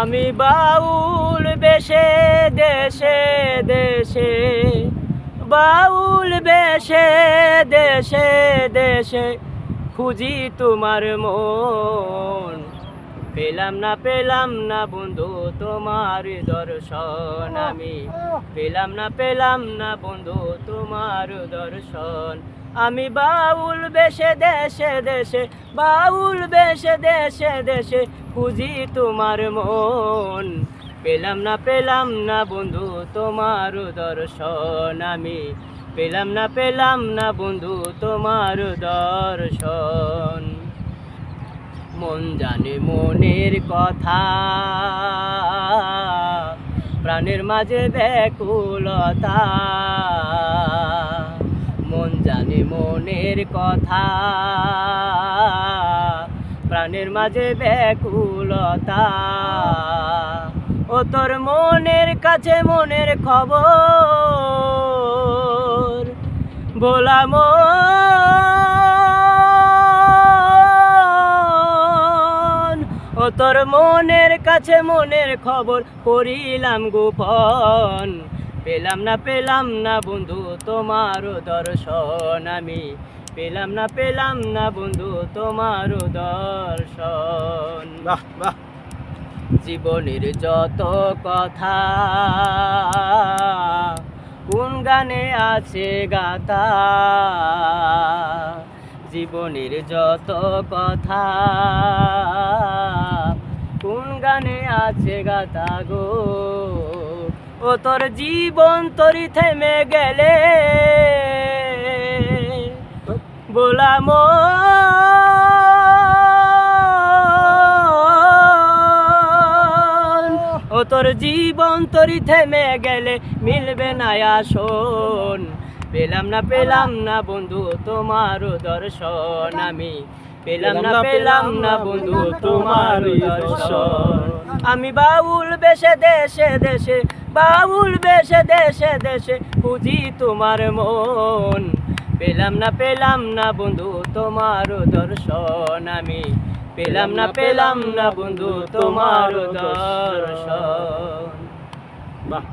আমি বাউল বেশে দেশে দেশে। বাউল বেশে দেশে দেশে। খুঁজি তোমার মন। পেলাম না পেলাম না বন্ধু তোমার দর্শন। আমি পেলাম না পেলাম না বন্ধু তোমার দর্শন। আমি বাউল বেশে দেশে দেশে, বাউল বেশে দেশে দেশে খুঁজি তোমার মন। পেলাম না পেলাম না বন্ধু তোমার দর্শন আমি। পেলাম না পেলাম না বন্ধু তোমার দর্শন। মন জানে মনের কথা, প্রাণের মাঝে ব্যাকুলতা। জানে মনের কথা। প্রাণের মাঝে ব্যাকুলতা। ও তোর মনের কাছে মনের খবর। বলাম ও তোর মনের কাছে মনের খবর। করিলাম গোপন। পেলাম না পেলাম না বন্ধু তোমার দর্শন আমি। পেলাম না পেলাম না বন্ধু তোমার দর্শন। বাহ বাহ। জীবনের যত কথা কোন গানে আছে গাতা জীবনের যত কথা কোন গানে আছে গাতা গো। ও তোর জীবন তরি থেমে গেলে। বলাম ও তোর জীবন তরি থেমে গেলে মিলবে না আসন। পেলাম না পেলাম না বন্ধু তোমার দর্শন। আমি পেলাম না পেলাম না বন্ধু তোমার দর্শন। আমি বাউল বেশে দেশে দেশে বাউল বেশে, দেশে দেশে খুঁজি তোমার মন। পেলাম না পেলাম না বন্ধু তোমার দর্শন আমি। পেলাম না পেলাম না বন্ধু তোমার দর্শন। বাহ